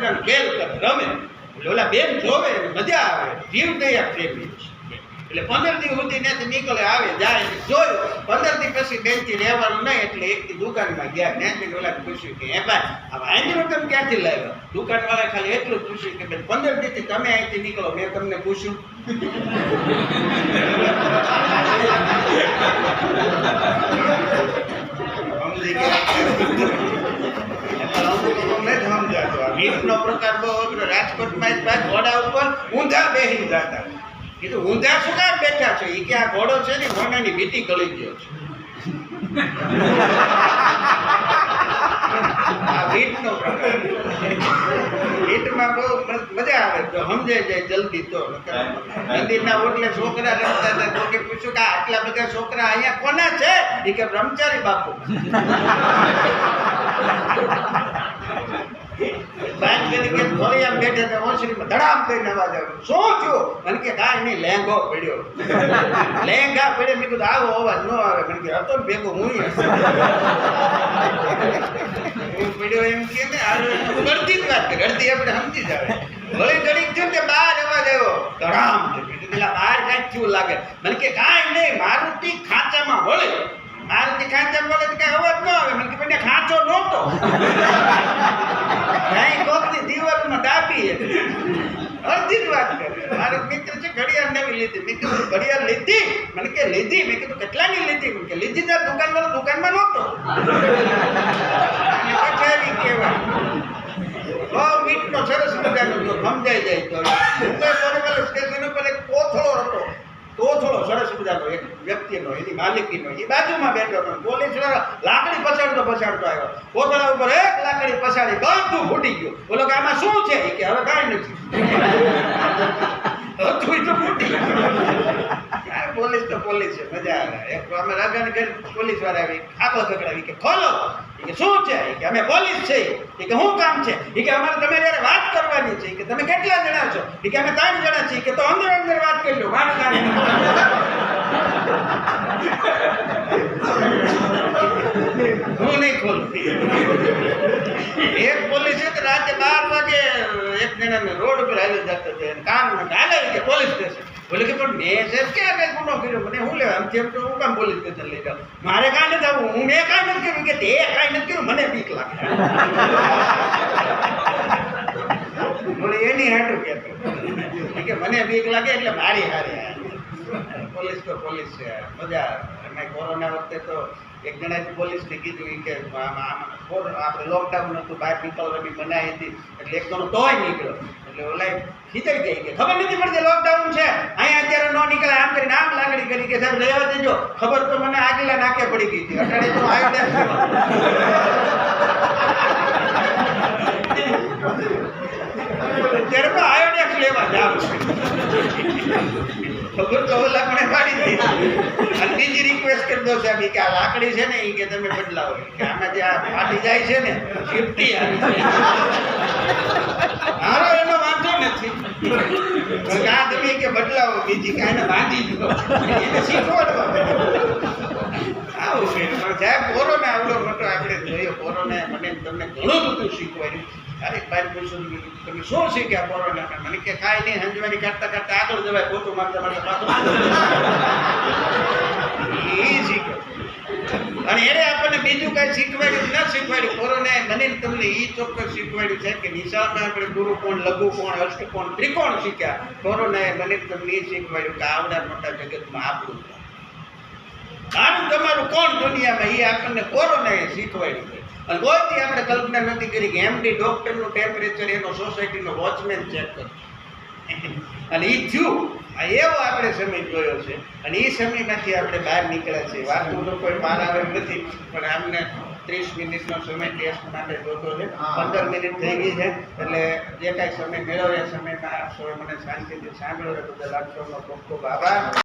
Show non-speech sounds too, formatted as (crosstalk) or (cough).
મજાનું ખેલ કરે રમે. ઓલા બેન જોવે મજા આવે. જીવ દયા પ્રેમી એટલે પંદર દિવસ સુધી ત્યાંથી નીકળે આવે જાય જોયું. પંદર દિવસ પછી બેનથી રહેવાનું નહીં એટલે એકથી દુકાનમાં ગયા. ત્યાંથી ઓલા પૂછ્યું કે એ ભાઈ આ વાંદરો તમે ક્યાંથી લાવ્યો? દુકાનવાળા ખાલી એટલું જ પૂછ્યું કે બેન પંદર દિવસથી તમે અહીંથી નીકળો મેં તમને પૂછ્યું. (laughs) સમજી ગયા એટલે અમુક લોકોને જ સમજાતો. પ્રકાર બહુ અઘરો. રાજકોટમાં એક ભાઈ ઘોડા ઉપર ઊંધા બેસી જતા કીધું, ઊંધા શું કામ બેઠા છો? એ કે આ ઘોડો છે ને? ઘોડાની ભીતી ગળી ગયો છે. આ બહુ મજા આવે તો સમજાઈ જાય જલ્દી તો. મંદિરના ઓટલે છોકરા રમતા હતા, તો કે પૂછ્યું કે આટલા બધા છોકરા અહીંયા કોના છે? એ કે બ્રહ્મચારી બાપુ. કરી કે થોડી આમ બેઠે હતા ઓસરીમાં ધડામ કરીને અવાજ આવ્યો. શું થયું? મને કે કાંઈ નહીં લેંગો પડ્યો. (laughs) લેંગા પડ્યો. મેં કીધું આવો અવાજ ન આવે. મને કે હતો ને ભેગો હું પડ્યો એમ કે ને ગળતી જ વાત ગળતી આપણે સમજી જાવે વળી ઘડીક થયું કે બહાર અવાજ આવ્યો. ધડામ પેલા બહાર કાંઈ થયું લાગે. મને કે કાંઈ નહીં મારુતિ ખાંચામાં વળે. મારુતિ ખાંચામાં વળે તો કાંઈ અવાજ ન આવે. મને કે ખાંચો નહોતો નહીં કોકની જ વાત કરે. મારે મિત્ર છે, ઘડિયાળ નવી લીધી. મેં કીધું, ઘડિયાળ લીધી? મને કે, લીધી. મેં કીધું, કેટલાની લીધી? કે, લીધી તો દુકાનવાળો દુકાનમાં નહોતો. આવી કહેવાય. બહુ મીઠનો સરસ જો સમજાઈ જાય તો મુંબઈ બોરીવલી સ્ટેશન ઉપર એક કોથળો હતો કોથળો સરસ મજાનો એક વ્યક્તિનો, એની માલિકીનો. એ બાજુમાં બેઠો હતો. પોલીસ લાકડી પછાડતો પછાડતો આવ્યો. કોથળા ઉપર એક લાકડી પછાડી બધું ફૂટી ગયું. બોલો કે આમાં શું છે? કે, હવે કાંઈ નથી. (laughs) તો ફૂટી પોલીસ તો પોલીસ છે? મજા આવે. એક અમે રાજાને ઘરે પોલીસવાળા આવી આખો કકડાવી કે, ખોલો. કે, શું છે? કે, અમે પોલીસ છે. કે શું કામ છે? કે, અમારે તમે જયારે વાત કરવાની છે. કે, તમે કેટલા જણા છો? કે, અમે ત્રણ જણા છીએ. કે, તો અંદર અંદર વાત કરી લો. વાત કાઢી હું નહીં ખોલું એક પોલીસ છે તો રાતે બાર વાગે એક જણાને રોડ ઉપર હાલી જતો હતો એને કામ નથી હાલે કે પોલીસ સ્ટેશન બોલે કે પણ મેં છે ક્યાં કઈ ગુનો કર્યો મને હું લેવા આમથી એમ તો હું કામ પોલીસ સ્ટેશન લઈ જાઉં મારે કાંઈ નથી આવવું હું મેં કાંઈ નથી કર્યું કે તે કાંઈ નથી કર્યું મને બીક લાગે બોલે એની હાટું કહેતો ઈ કે મને બીક લાગે એટલે મારી હારી પોલીસ તો પોલીસ છે. મજા અને કોરોના વખતે તો એક જણાએ પોલીસને કીધું કે આપણે લોકડાઉન હતું, બહાર નીકળવાની મનાઈ હતી. એટલે એક જણો તોય નીકળ્યો. એટલે ઓલા ખીચાઈ ગઈ કે ખબર નથી પડતી લોકડાઉન છે. અહીંયા અત્યારે ન નીકળે આમ કરીને આમ લાગણી કરી કે સાહેબ, રહેવા દેજો. ખબર તો મને આગલા નાકે પડી ગઈ હતી. અટાણે તો આવ્યો ત્યારે તો આયોડેક્સ લેવા જાવ ખબર તો હવે પાડી દીધી અને બીજી રિક્વેસ્ટ કરી દો સાહેબ કે આ લાકડી છે ને એ કે તમે બદલાવો. કે આમાં જે આ ફાટી જાય છે ને ફિફ્ટી આવી હારો એનો વાંધો નથી. આ તમે કે બદલાવો, બીજી કાંઈ બાંધી દો. એને શીખવાડવા આવું છે. સાહેબ, કોરોના આવડો મોટો આપણે જોયો કોરોના તમને ઘણું બધું શીખવાડ્યું. અરે બાર પૂછું તમે શું શીખ્યા? કોરોના મને કે કાંઈ નહીં, હંજવાની કાઢતા કાઢતા આગળ જવાય. પોતું મારતા મારતા પાછું એ શીખ્યો અને એને આપણને બીજું કાંઈ શીખવાડ્યું ન શીખવાડ્યું? કોરોનાએ મને તમને એ ચોક્કસ શીખવાડ્યું છે કે નિશાળમાં આપણે ગુરુ કોણ, લઘુ કોણ અષ્ટકોણ ત્રિકોણ શીખ્યા. કોરોનાએ મને તમને એ શીખવાડ્યું કે આવડા મોટા જગતમાં આપણું. આનું તમારું કોણ દુનિયામાં? એ આપણને કોરોનાએ શીખવાડ્યું છે. અને કોઈથી આપણે કલ્પના નથી કરી કે એમડી ડોક્ટરનું ટેમ્પરેચર એનો સોસાયટીનો વોચમેન ચેક કરે. અને એ થયું. આ એવો આપણે સમય જોયો છે. અને એ સમયમાંથી આપણે બહાર નીકળ્યા છીએ. વાતનું તો કોઈ બહાર આવે નથી. પણ આમને ત્રીસ મિનિટનો સમય ટેસ્ટ માટે જોતો છે. પંદર મિનિટ થઈ ગઈ છે. એટલે જે કાંઈ સમય મેળવ્યો સમયમાં આપશો મને શાંતિથી સાંભળ્યો બદલ આપશો ખૂબ ખૂબ આભાર.